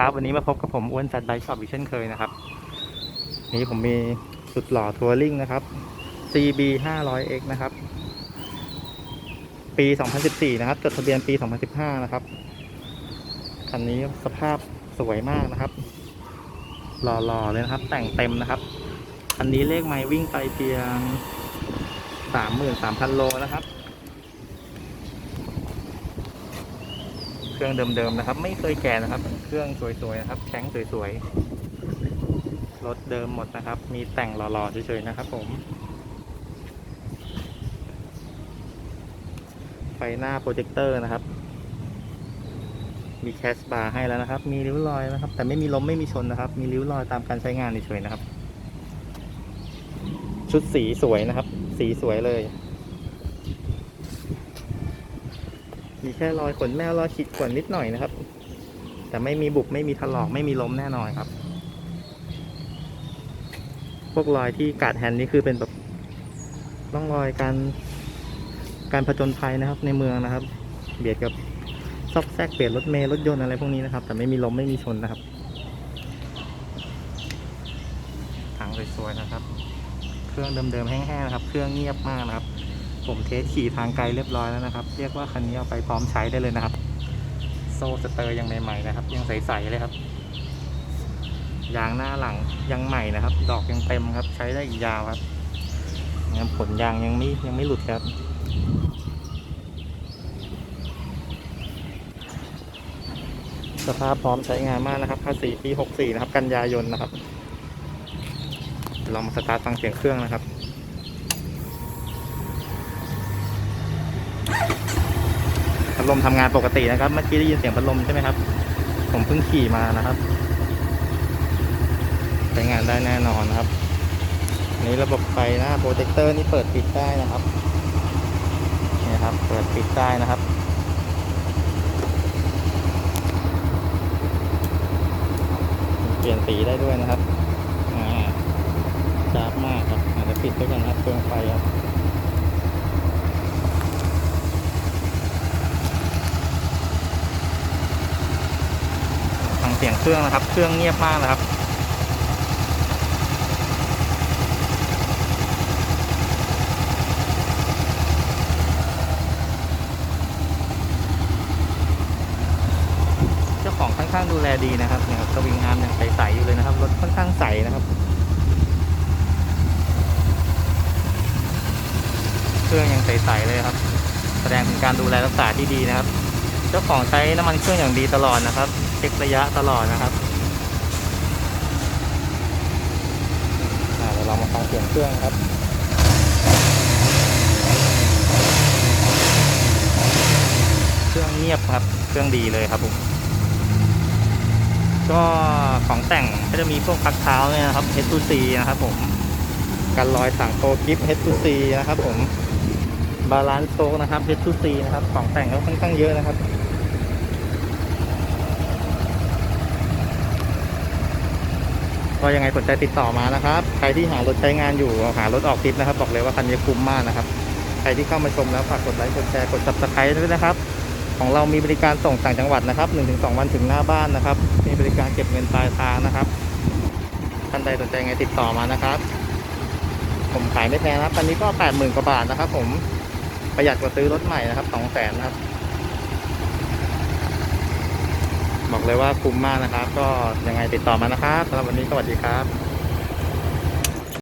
ครับ วันนี้มาพบกับผมอ้วนจัดไบช็อปอีกเช่นเคยนะครับ นี้ผมมีสุดหล่อทัวริงนะครับ CB 500X นะครับ ปี 2014 นะครับ จดทะเบียนปี 2015 นะครับ คันนี้สภาพสวยมากนะครับ หล่อๆเลยนะครับ แต่งเต็มนะครับคันนี้เลขไมล์วิ่งไปเพียง 33,000 โลนะครับ เครื่องเดิมๆนะครับ ไม่เคยแก่นะครับ เครื่องสวยๆนะครับแข้งสวยๆรถเดิมหมดนะครับ มีแต่งหล่อๆเฉยๆนะครับ ผม ไฟหน้าโปรเจคเตอร์นะครับ มีแคสบาร์ให้แล้วนะครับ มีริ้วรอยนะครับ แต่ไม่มีล้มไม่มีชนนะครับ มีริ้วรอยตามการใช้งานเฉยๆนะครับ ชุดสีสวยนะครับ สีสวยเลย มีแค่รอยขนแมวรอยขีดข่วนนิดหน่อยนะครับ แต่ไม่มีบุบไม่มีถลอกไม่มีล้มแน่นอนครับ พวกรอยที่กาดแฮนนี่คือเป็นแบบร่องรอยการการผจญภัยนะครับ ในเมืองนะครับ เบียดกับซอกแซกเปลี่ยนรถเมล์รถยนต์อะไรพวกนี้นะครับ แต่ไม่มีล้มไม่มีชนนะครับถังสวยๆนะครับ เครื่องเดิมๆแห้งๆนะครับ เครื่องเงียบมากนะครับ ผมเทสขี่ทางไกลเรียบร้อยแล้วนะครับ เรียกว่าคันนี้เอาไปพร้อมใช้ได้เลยนะครับ โซ่สเตอร์ยังใหม่ๆนะครับ ยังใสๆเลยครับ ยางหน้าหลังยังใหม่นะครับ ดอกยังเต็มครับ ใช้ได้อีกยาวครับยังผลยางยังไม่ยังไม่หลุดครับสภาพพร้อมใช้งานมากนะครับภาษีปี 64 นะครับ กันยายนนะครับ ลองมาสตาร์ทฟังเสียงเครื่องนะครับ พัด ลมทำงานปกตินะครับ เมื่อกี้ได้ยินเสียงพัดลมใช่ไหมครับ ผมเพิ่งขี่มานะครับใช้งานได้แน่นอนนะครับนี้ระบบไฟหน้าโปรเจคเตอร์นี่เปิดปิดได้นะครับนี่ครับ เปิดปิดได้นะครับเปลี่ยนสีได้ด้วยนะครับอ่าจ้าบมากครับอาจจะปิดไปก่อนครับเครื่องไฟครับ เสียงเครื่องนะครับ เครื่องเงียบมากนะครับ เจ้าของค่อนข้างดูแลดีนะครับเนี่ยครับสวิงอาร์มยังใสๆอยู่เลยนะครับ รถค่อนข้างใสนะครับ เครื่องยังใสๆเลยครับ แสดงถึงการดูแลรักษาที่ดีนะครับ เจ้าของใช้น้ำมันเครื่องอย่างดีตลอดนะครับ เช็คระยะตลอดนะครับอ่าเดี๋ยวเรามาฟังเสียงเครื่องครับ เครื่องเงียบครับ เครื่องดีเลยครับผม ก็ของแต่งก็จะมีพวกพักเท้าเนี่ยนะครับ H2C นะครับผม กันรอยสั่งโตกิฟ H2C นะครับผม บาลานซ์โซนะครับ H2C นะครับ ของแต่งก็ค่อนข้างเยอะนะครับ ก็ยังไงสนใจติดต่อมานะครับ ใครที่หารถใช้งานอยู่หารถออกทริปนะครับ บอกเลยว่าคันนี้คุ้มมากนะครับ ใครที่เข้ามาชมแล้วฝากกดไลค์กดแชร์กด subscribe ด้วยนะครับ ของเรามีบริการส่งต่างจังหวัดนะครับ 1-2 วันถึงหน้าบ้านนะครับ มีบริการเก็บเงินปลายทางนะครับท่านใดสนใจไงติดต่อมานะครับ ผมขายไม่แพงนะครับคันนี้ก็ 80,000กว่าบาทนะครับ ผมประหยัดกว่าซื้อรถใหม่นะครับ200,000นะครับ บอกเลยว่าคุ้มมากนะครับ ก็ยังไงติดต่อมานะครับสำหรับวันนี้สวัสดีครับ